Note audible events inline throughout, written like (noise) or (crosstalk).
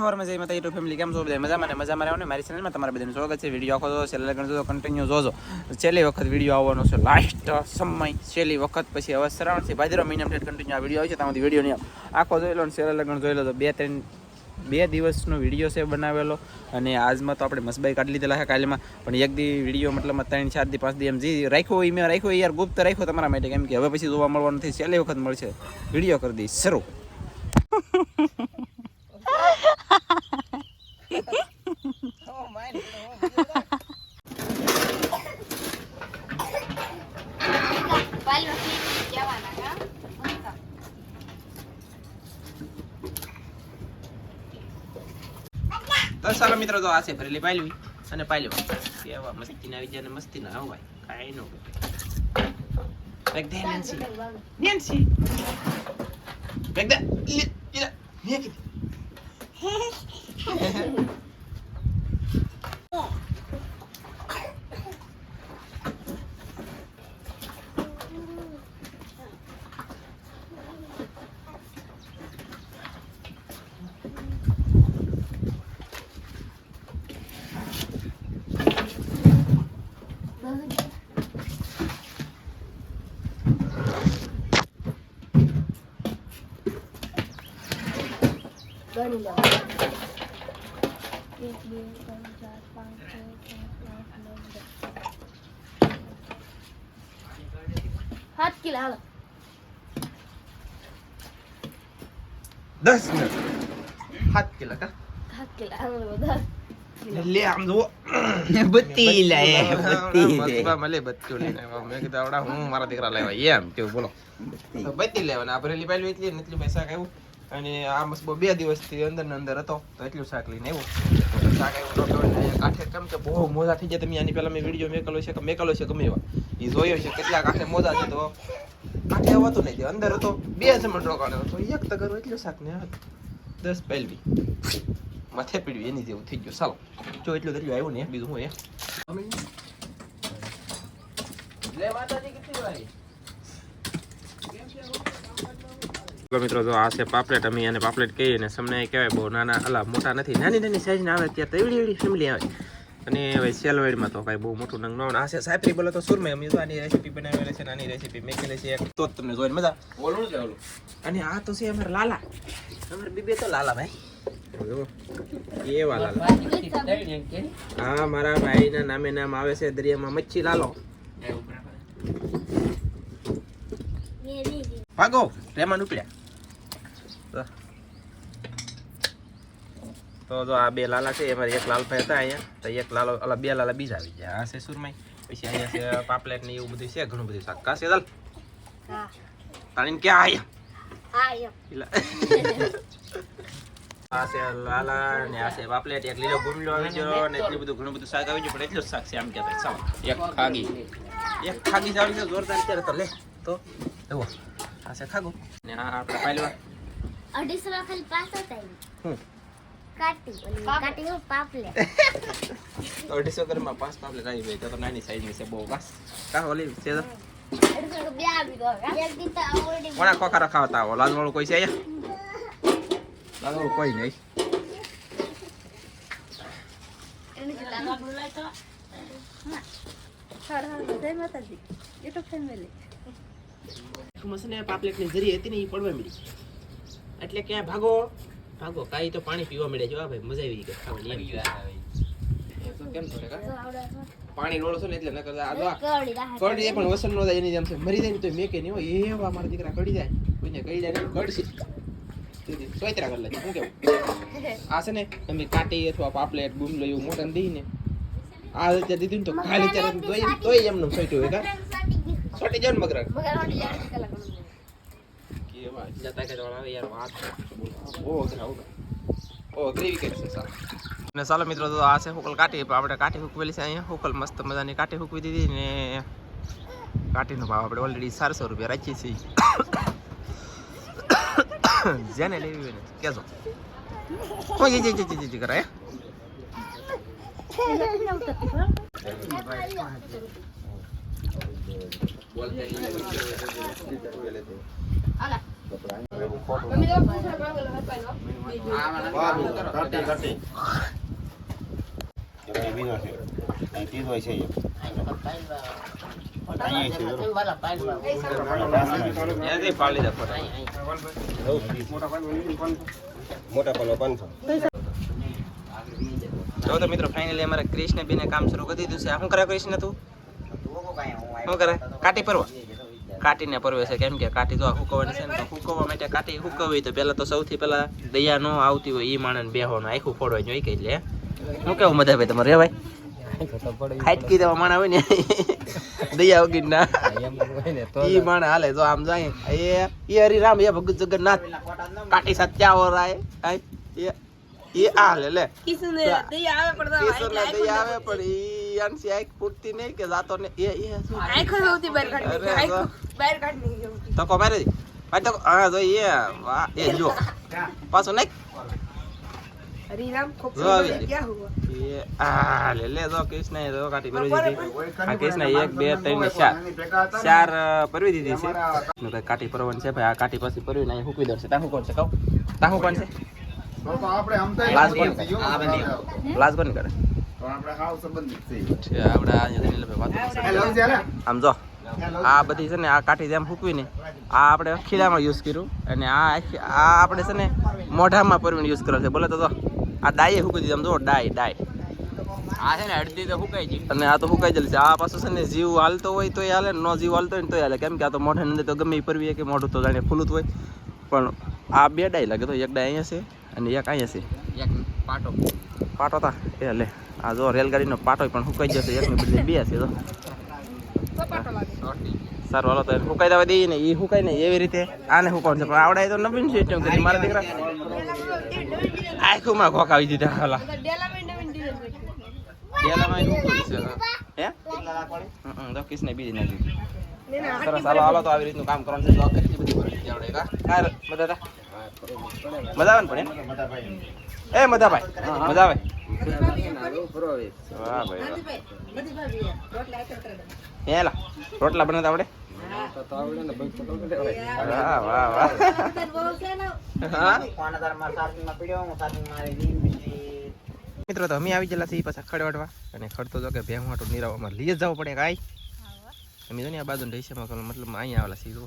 સવારમાં જય કેમ છો બધા? મજામાં ને? મજામાં રહેવાનું મારી ચેનલમાં તમારા બધાનું સ્વાગત છે. વીડિયો આખો જો છેલ્લે કન્ટિન્યુ જોજો. છેલ્લી વખત વીડિયો આવવાનો છે લાસ્ટ સમય. છેલ્લી વખત પછી હવે શ્રાવણ છે. ઠેઠ કન્ટિન્યુ આ વીડિયો આવે છે. ત્યાંથી વીડિયો આખો જોઈ લો ને છેલ્લે તો બે, ત્રણ, બે દિવસનો વીડિયો છે બનાવેલો. અને આજમાં તો આપણે મસબાઈ કાઢી લીધેલા છે કાલમાં. પણ એક દી વીડિયો મતલબ ત્રણ, ચાર દી, પાંચ દી એમ જે રાખ્યો એ મેં રાખ્યો યાર, ગુપ્ત રાખ્યો તમારા માટે. કેમ કે હવે પછી જોવા મળવાનું નથી. છેલ્લી વખત મળશે. વીડિયો કરી દઈશ. શરૂ. (laughs) તો સારા મિત્રો, તો છે ભરેલી પાલવી અને પાલવા કેવા મસ્તી ના આવી જાય ને મસ્તી ના હોય. કાંઈ નો ગણી લો એક બે ત્રણ ચાર પાંચ છ સાત આઠ નવ દસ સાત કિલો હાલો દસ મિનિટ સાત કિલો કા સાત કિલો હાલો દસ લે આમ જુઓ બત્તી લે બત્તી લે મળે બત્તીઓ લઈને. મેં કીધું આવડા હું મારા દીકરા લેવા એમ કેવું બોલો બત્તી લેવાના આ ભરેલી પાલવી એટલી ને પૈસા આવ્યું અને આ બસ બહુ બે દિવસથી અંદર ને અંદર હતો, તો એટલું શાક લઈને આવ્યો. શાક આવ્યું તો કાંઠે કેમ કે બહુ મોજા થઈ જાય તમે આની પહેલા મેં વીડિયો મેકલો છે કે મેકલો છે ગમે એવા. એ જોયો છે કેટલા કાંઠે મોજા છે તો. કાંઠે આવતું નહીં તે અંદર હતો, બે જમણ રોકાણો તો એક તગર એટલું શાક ને દસ પહેલવી માથે પીડ્યું, એની જેવું થઈ ગયું. ચાલો, જો એટલું એટલું આવ્યું ને, બીજું હું એ. લે માતાજી, કેટલી વારી મિત્રો તો આ છે પાપલેટ અમે એને પાપલેટ કહીએ અને સમને કહેવાય બહુ નાના અલા મોટા નથી નાની નાની સાઈઝના આવે ત્યાં તો એવડી એવડી ફેમિલી આવે. અને હવે સેલવાડીમાં તો કાંઈ બહુ મોટું નંગ ન. આ છે સાયપરી બોલો તો સુરમય અમે તો આની રેસીપી બનાવેલી છે નાની રેસીપી મેકેલી છે એક તો જ તમને જોઈને મજા ઓલું છે ઓલું અને આ તો છે અમારા લાલા. અમારે બીબે તો લાલા ભાઈ. જો, એવા લાલા. હા મારા ભાઈના નામે નામ આવે છે દરિયામાં મચ્છી લાલો. ભાગો રેમાં ઉપડ્યા. તો. તો જો આ બે લાલા છે એમાં એક લાલભાઈ હતા અહીંયા તો એક લાલો અલા બે લાલા બીજા આવી ગયા આ છે સુરમાઈ પછી અહીંયા છે પાપલેટ ને એવું બધું છે ઘણું બધું શાક કાશે ચાલ હા તાણીને ક્યાં આયા હા એમ ઈલા. આ છે લાલા ને આ છે પાપલેટ એક લીલો ગુમલો આવી ગયો ને એટલું બધું ઘણું બધું શાક આવી ગયું પણ એટલું જ શાક છે આમ કહેતા ચાલો એક ખાગી એક ખાગી ચાલી છે જોરદાર અત્યારે તો લે તો જુઓ આ છે ખાગું ને આ આપણે પાયલવા અઢીસો માં ખાલી પાસ હતા હું કાટી ઓલી કાટી હું પાપલે તો અઢીસો પાંચ પાપલેટ આવી ગઈ તો તો નાની સાઈઝની છે બહુ બસ. કા ઓલી છે તો? તો આવી તો કોના લાલવાળું કોઈ છે અહીંયા? કોઈ નહીં. એને કેટલા મસને પાપલેટની જરી હતી ને એ પડવા મળી એટલે ક્યાં ભાગો? ભાગો. કાઈ તો પાણી પીવા મળે જો આ ભાઈ મજા આવી ગઈ. ખાવાની. કેમ પાણી રોડો છો ને એટલે નકર આ જો આ રાહ કડી જાય પણ વસન નો થાય એની જેમ છે. મરી જાય ને તો મેકે નહીં હોય એવા મારા દીકરા કડી જાય. કોઈને કહી જાય ને કડશે સોયતરા કરી લે શું કેવું? (laughs) આ છે ને તમે કાટી અથવા પાપલેટ ગુમલો એવું મોટન ને દઈને આ રીતે દીધું ને તો ખાલી ત્યારે તોય તોય એમનું સોયટું હોય કા? સોટી જાય ને મગરા મગર ને ચાલો મિત્રો તો આ છે હુકલ કાઢી આપણે કાઠી હુકવેલી છે અહીંયા. હુકલ મસ્ત મજાની કાઠી હુકવી દીધી ને કાઠીનો ભાવ આપણે ઓલરેડી ચારસો રૂપિયા રાખીએ છીએ. જેને લેવી હોય ને કહેજો ઓ જી જી જી જી કરાય ફોટા. મોટા જો તો મિત્રો ફાઇનલી અમારે કૃષ્ણ બેને કામ શરૂ કરી દીધું છે. શું કરે કૃષ્ણ તું? શું કરે? કાટી પરવા કાટીને પરવે છે. કેમ કે કાટી તો હુકવાની છે ને તો હુકવવા માટે કાટી હુકવી તો પહેલાં તો સૌથી પહેલા દયા નો આવતી હોય ઈ માણસ બેહવાનું આખું ફોડવા જોઈએ કઈ લે. હું કેવું મજા ભાઈ તમારે ભાઈ? ખાટકી દેવા માણા હોય ને. દયા વગર ના ઈ માણ હાલે જો આમ જાય. એ એ હરિરામ એ ભગત જગન્નાથ. કાટી સત્યા રાય આય, એ એ આ લે લે કિશોર ને દયા આવે પણ ઈ આનસી આંખ ફૂટતી નહીં કે જાતો ને એ એ શું? અરે વાહ. તકો મારે દી. આ તકો હા જો એ વાહ એ જો પાછો નાખ જો આવી ગઈ. એ આ લે લે જો કૃષ્ણ એ જો કાટી પરવી દીધી આ કૃષ્ણ એક બે ત્રણ ને ચાર ચાર પરવી દીધી છે નું કાટી પરવાની છે ભાઈ આ કાટી પછી પરવી ને હુકવી દે છે તા હું કોણ છે કહું તા કોણ છે કરે છે. આપણે આ આમ જો બધી છે ને આ કાઠી જેમ ફૂકવીને આ આપણે ખીલામાં યુઝ કર્યું અને આ આ આપણે છે ને મોઢામાં પરવીને યુઝ કરે છે. બોલે તો આ ડાયે ફૂકી દીધી. આમ જો ડાય ડાય આ છે ને અડધી તો ફૂકાઈ ગઈ. અને આ તો ફૂકાઈ જશે આ પાછું છે ને જીવ હાલતો હોય તોય હાલે નો જીવ હાલતો હોય ને તોય હાલે. કેમ કે આ તો મોઢાની અંદર તો ગમે એ પરવી કે મોઢું તો જાણે ફૂલું હોય. પણ આ બે ડાય લાગે તો એક ડાય અહીંયા છે અને એક અહીંયા છે. એક પાટો. પાટો તા. એ લે આ જો રેલગાડીનો પાટો પણ ફૂકાઈ જશે. એકની બદલે બે છે તો સારું હાલો તો ફૂકાઈ દેવા દઈએ ને એ ફૂકાય ને એવી રીતે આને ફૂકવાનું છે. પણ આવડે તો નવીન સિસ્ટમ કરી મારા દીકરા આખું માં આવી દીધા હાલા. ડેલામાં શું છે. હે? તો કિસને બીજી નાખી. સરસ હાલો હાલો તો આવી રીતનું કામ કરવાનું છે. જોબ કેટલી બધી પરિસ્થિતિ આવડે કા હા રે, બધા તા? મજા આવે ને પણ? એ મજા આવે ભાઈ વાહ. હેલા રોટલા બનાવતા આવડે? મિત્રો તો અમે આવી ગયેલા છીએ પાછા ખડવાડવા. અને ખડતો જો કે ભેં વાટું નિરાવવામાં લઈ જ જવું પડે કાંઈ. અમે જો ને આ બાજુ ઢેસીમાં મતલબ અહીંયા આવેલા સીધો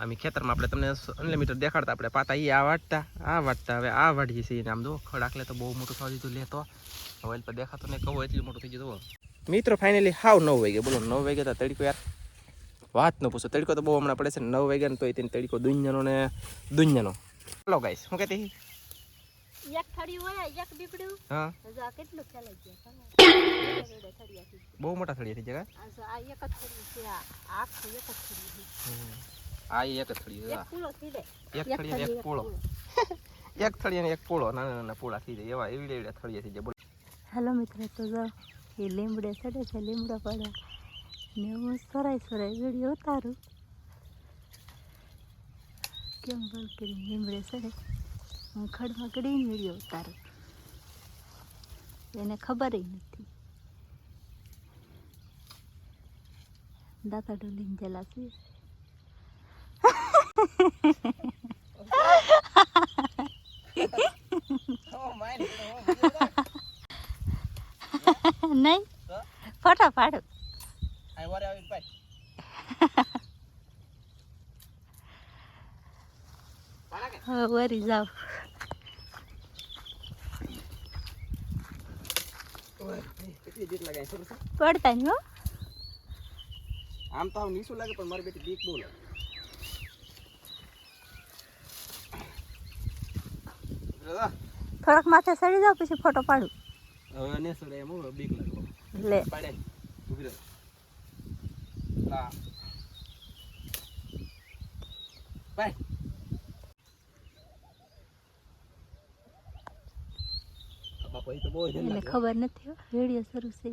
આમ ખેતરમાં આપણે તમને અનલિમિટેડ દેખાડતા, આપણે પાતા એ આ વાટતા આ વાટતા, હવે આ વાટીએ છીએ. આમ જો, ખડાકલે તો બહુ મોટું થવા દીધું લેતો હવે પર દેખાતો ને કહો એટલું મોટું થઈ ગયું મિત્રો ફાઇનલી હાવ નવ વાગે બોલો, નવ વાગે તો તડકો યાર. વાત ન પૂછો, તડકો તો બહુ હમણાં પડે છે નવ વાગ્યા તો તેને તડકો દુનિયાનો ને દુનિયાનો. ચલો ગાઈશ શું કહેતી? એક થડી હોય એક હા. આ કેટલું ગયા. બહુ મોટા થળી થઈ જગા આ એક જ થડી છે આ આખું એક જ છે. આ એક જ થળી એક પૂળો થઈ જાય એક થળી અને એક પૂળો એક થળી અને એક પૂળો નાના નાના પૂળા થઈ જાય. એવા એવડે એવડે થળીએ થઈ જાય. હેલો મિત્રો તો જો એ લીમડે ચડે છે લીમડા પડ્યા ને હું સરાય સરાય વીડિયો ઉતારું. કેમ બોલ કરી લીમડે ચડે? હું ખડમાં કરીને વીડિયો ઉતારું એને ખબર નથી. દાતા ડોલીને જેલા નહીં? ફોટા પાડું. હવે વરી જાવ. પડતા નહીં હો. આમ તો આમ નીચું લાગે પણ મારી બેટી બીક બહુ લાગે. થોડાક માથે સડી જાવ પછી ફોટો પાડું. હવે ને સડે એમ બીક લાગે. લે. પાડે. ઊભી રહે. લા બાય એ તો બહુ એને ખબર નથી હો શરૂ છે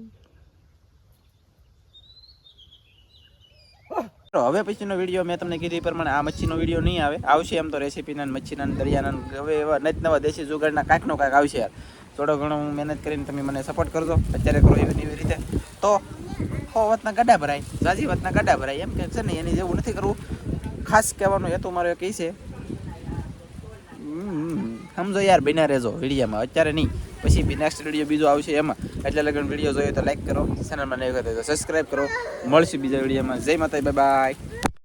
હવે પછીનો વીડિયો મેં તમને કીધી પ્રમાણે આ મચ્છીનો વીડિયો નહીં આવે. આવશે એમ તો રેસીપીના મચ્છીના દરિયાના હવે એવા નજ નવા દેશી જુગાડના કાંઈક નો કાંઈક આવશે યાર. થોડો ઘણો હું મહેનત કરીને તમે મને સપોર્ટ કરજો. અત્યારે કરો એવી એવી રીતે. તો હો વાતના ગાડા ભરાય. જાજી વાતના ગાડા ભરાય. એમ કે છે ને એની જેવું નથી કરવું. ખાસ કહેવાનો હેતુ મારો એક એ છે. સમજો યાર બિના રહેજો વિડીયામાં. અત્યારે નહીં. પછી બી નેક્સ્ટ વીડિયો બીજો આવશે એમાં. એટલે લગન વીડિયો જોઈએ તો લાઈક કરો ચેનલમાં નહીં તો સબસ્ક્રાઈબ કરો. મળશે બીજા વિડીયોમાં જય માતા બાય બાય